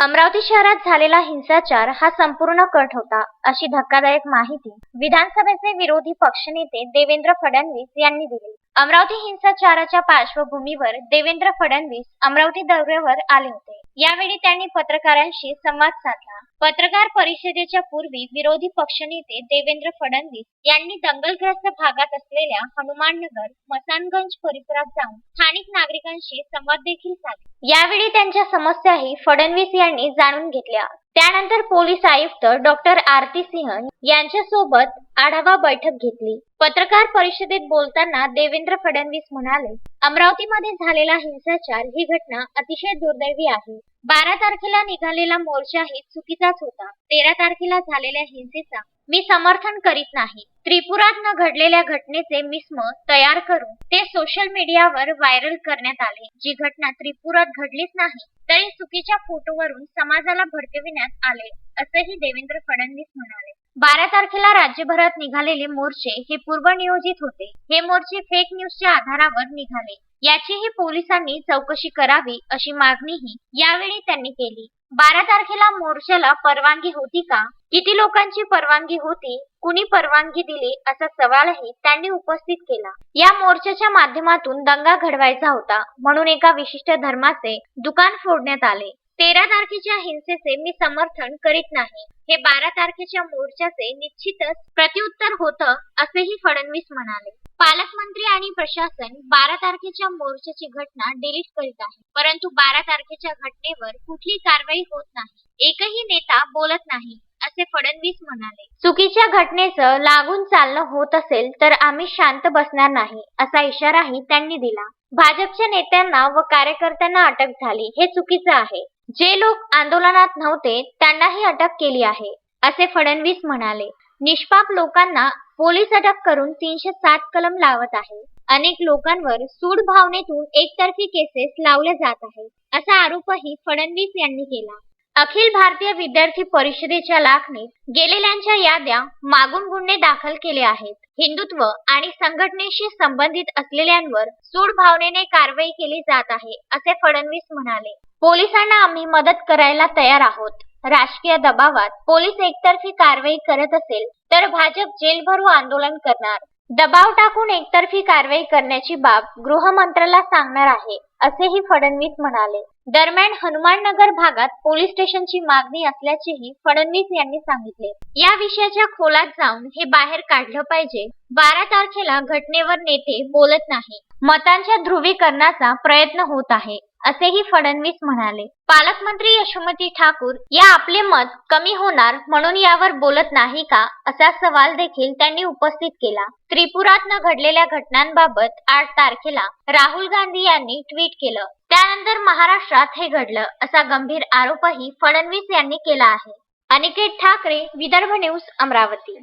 अमरावती शहरात झालेला हिंसाचार हा संपूर्ण कट होता अशी धक्कादायक माहिती विधानसभेचे विरोधी पक्षनेते देवेंद्र फडणवीस यांनी दिली. अमरावती हिंसाचाराच्या पार्श्वभूमीवर देवेंद्र फडणवीस अमरावती दौऱ्यावर आले होते. यावेळी त्यांनी पत्रकारांशी संवाद साधला. पत्रकार परिषदेच्या पूर्वी विरोधी पक्षनेते देवेंद्र फडणवीस यांनी दंगलग्रस्त भागात असलेल्या हनुमाननगर मसानगंज परिसरात जाऊन स्थानिक नागरिकांशी संवाद देखील साधला. यावेळी त्यांच्या समस्याही फडणवीस यांनी जाणून घेतल्या. त्यानंतर पोलीस आयुक्त डॉक्टर आरती सिंह यांच्यासोबत आढावा बैठक घेतली. पत्रकार परिषदेत बोलताना देवेंद्र फडणवीस म्हणाले अमरावतीमध्ये झालेला हिंसाचार ही घटना अतिशय दुर्दैवी आहे. बारा तारखेला निघालेला मोर्चाही चुकीचाच होता. तेरा तारखेला झालेल्या हिंसेचा मी समर्थन करीत नाही. त्रिपुरात न घडलेल्या घटनेचे मिस्म तयार करून ते सोशल मीडियावर व्हायरल करण्यात आले. जी घटना त्रिपुरात घडलीच नाही तरी चुकीच्या फोटोवरून समाजाला भडकविण्यात आले असेही देवेंद्र फडणवीस म्हणाले. बारा तारखेला राज्यभरात निघालेले मोर्चे हे पूर्वनियोजित होते. हे मोर्चे फेक न्यूजच्या आधारावर निघाले. याचीही पोलिसांनी चौकशी करावी अशी मागणीही यावेळी त्यांनी केली. बारा तारखेला मोर्चाला परवानगी होती का? किती लोकांची परवानगी होती कुणी परवानगी दिली असा सवालही त्यांनी उपस्थित केला. या मोर्चाच्या माध्यमातून दंगा घडवायचा होता म्हणून एका विशिष्ट धर्माचे दुकान फोडण्यात आले. तेरा तारखेच्या हिंसेचे मी समर्थन करीत नाही. हे बारा तारखेच्या मोर्चाचे निश्चितच प्रत्युत्तर होतं असेही फडणवीस म्हणाले. पालकमंत्री आणि प्रशासन बारा तारखेच्या मोर्चाची घटना डिलीट करीत आहे परंतु बारा तारखेच्या घटनेवर कुठली कारवाई होत नाही. एकही नेता बोलत नाही. असे फडणवीस म्हणाले चुकीच्या घटनेचं लागून चालणं होत असेल तर आम्ही शांत बसणार नाही असा इशाराही त्यांनी दिला. भाजपच्या नेत्यांना व कार्यकर्त्यांना अटक झाली. हे चुकीचं आहे. जे लोक आंदोलनात नव्हते त्यांनाही अटक केली आहे असे फडणवीस म्हणाले. निष्पाप लोकांना पोलीस अटक करून तीनशे सात कलम लावत आहे. अनेक लोकांवर सूड भावनेतून एकतर्फी केसेस लावल्या जात आहे असा आरोपही फडणवीस यांनी केला. अखिल भारतीय विद्यार्थी परिषदेच्या लाखणीत गेलेल्यांच्या याद्या मागून गुन्हे दाखल केले आहेत. हिंदुत्व आणि संघटनेशी संबंधित असलेल्यांवर सूड भावनेने कारवाई केली जात आहे असे फडणवीस म्हणाले. पोलिसांना आम्ही मदत करायला तयार आहोत. राजकीय दबावात पोलीस एकतर्फी कारवाई करत असेल तर भाजप जेलभरो आंदोलन करणार. दबाव टाकून एकतर्फी कारवाई करण्याची बाब गृहमंत्र्याला सांगणार आहे असेही फडणवीस म्हणाले. दरम्यान हनुमाननगर भागात पोलीस स्टेशनची मागणी असल्याचेही फडणवीस यांनी सांगितले. या विषयाच्या खोलात जाऊन हे बाहेर काढलं पाहिजे. बारा तारखेला घटनेवर नेते बोलत नाही. मतांच्या ध्रुवीकरणाचा प्रयत्न होत आहे. असेही फडणवीस म्हणाले. पालकमंत्री यशोमती ठाकूर या आपले मत कमी होणार म्हणून यावर बोलत नाही का? असा सवाल देखील त्यांनी उपस्थित केला. त्रिपुरात न घडलेल्या घटनांबाबत आठ तारखेला राहुल गांधी यांनी ट्विट केलं. त्यानंतर महाराष्ट्रात हे घडलं असा गंभीर आरोपही फडणवीस यांनी केला आहे. अनिकेत ठाकरे विदर्भ न्यूज अमरावती.